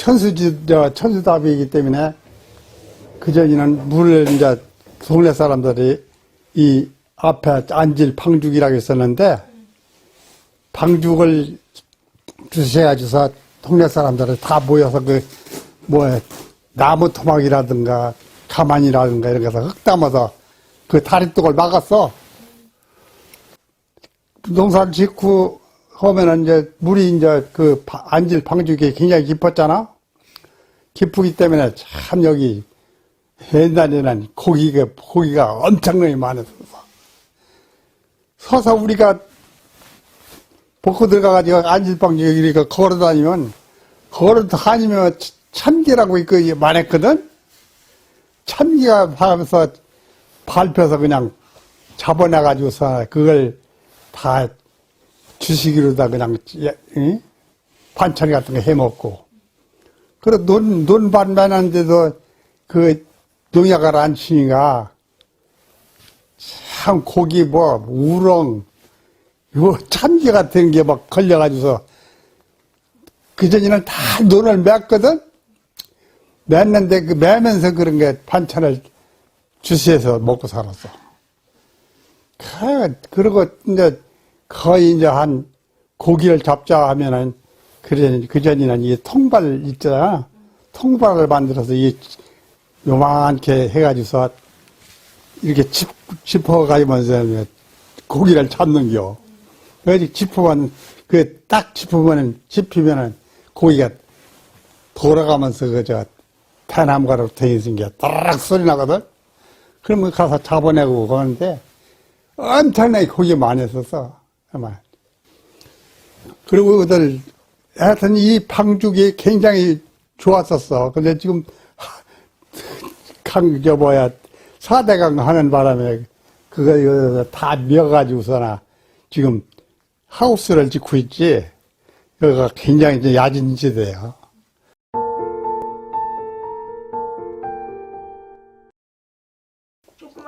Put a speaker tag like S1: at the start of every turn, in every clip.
S1: 천수지, 저, 천수답이기 때문에 그전에는 물을 이제 동네 사람들이 이 앞에 안질 방죽이라고 했었는데 방죽을 주셔가지고서 동네 사람들이 다 모여서 그, 뭐, 나무 토막이라든가 가만이라든가 이런 거서 흙 담아서 그 다리뚝을 막았어. 농사를 짓 고 하면은 이제 물이 이제 그 바- 안질 방죽이 굉장히 깊었잖아. 깊기 때문에 참 여기 옛날에는 고기가 고기가 엄청나게 많았어. 서서 우리가 벗고 들어가가지고 안질 방죽 이렇게 걸어 다니면 걸어 다니면 참- 참기라고 있고 많았거든. 참기가 하면서 밟혀서 그냥 잡아내가지고서 그걸 다 주시기로다 그냥 예, 응? 반찬 같은 거 해 먹고 그래 논, 논밭 매는데도 그 농약을 안 치니까 참 고기 뭐 우렁 요 참기 같은 게 막 걸려가지고서 그전에는 다 논을 맸거든 맸는데 그 매면서 그런 게 반찬을 주시해서 먹고 살았어. 그, 그리고 이제 거의 이제 한 고기를 잡자 하면은 그전 그전에는 이 통발 있잖아. 통발을 만들어서 이 요만하게 해가지고서 이렇게 짚, 짚어가면서 고기를 잡는겨. 그래서 짚으면 그 딱 짚으면은 짚히면은 고기가 돌아가면서 그저 대나무가로 돼 있는 게 따락 소리 나거든. 그러면 가서 잡아내고 그러는데 엄청나게 고기 많이 썼어. 아마. 그리고 그들 하여튼 이 방죽이 굉장히 좋았었어. 근데 지금 강, 저 뭐야, 사대강 하는 바람에 그거 다 미어가지고서나 지금 하우스를 짓고 있지. 여기가 굉장히 이제 야진 지대야.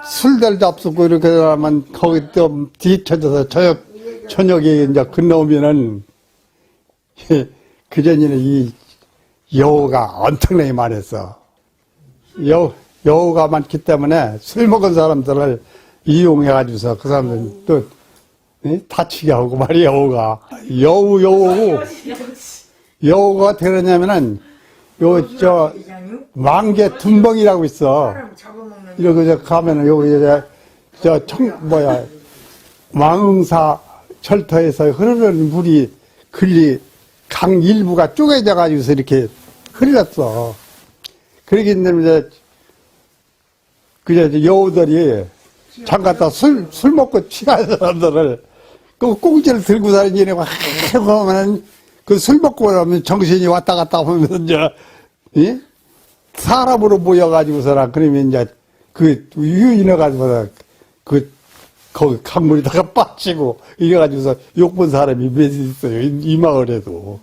S1: 술들 잡수고 이렇게 하면 거기 또 뒤쳐져서 저녁, 저녁에 이제 건너오면은 그전에는 이 여우가 엄청나게 많았어. 여우, 여우가 많기 때문에 술 먹은 사람들을 이용해가지고서 그 사람들 또 예? 다치게 하고 말이야, 여우가. 여우, 여우. 여우가 그러냐면은 요, 저, 만개 둔벙이라고 있어. 저 가면은 여기 이제 저 청, 뭐야, 왕흥사 철터에서 흐르는 물이 글리 강 일부가 쪼개져 가지고서 이렇게 흘렀어. 그러기 때문에 이제 여우들이 잠갔다 술, 술 먹고 취한 사람들을 그 꽁지를 들고 다니는 거 하면은 그술 먹고 나면 정신이 왔다 갔다 하면서 이제 예? 사람으로 모여가지고서라 그러면 이제 그 유인해 가지고서 그 거기 강물에다가 빠지고 이래가지고서 욕본 사람이 몇 있어요 이, 이 마을에도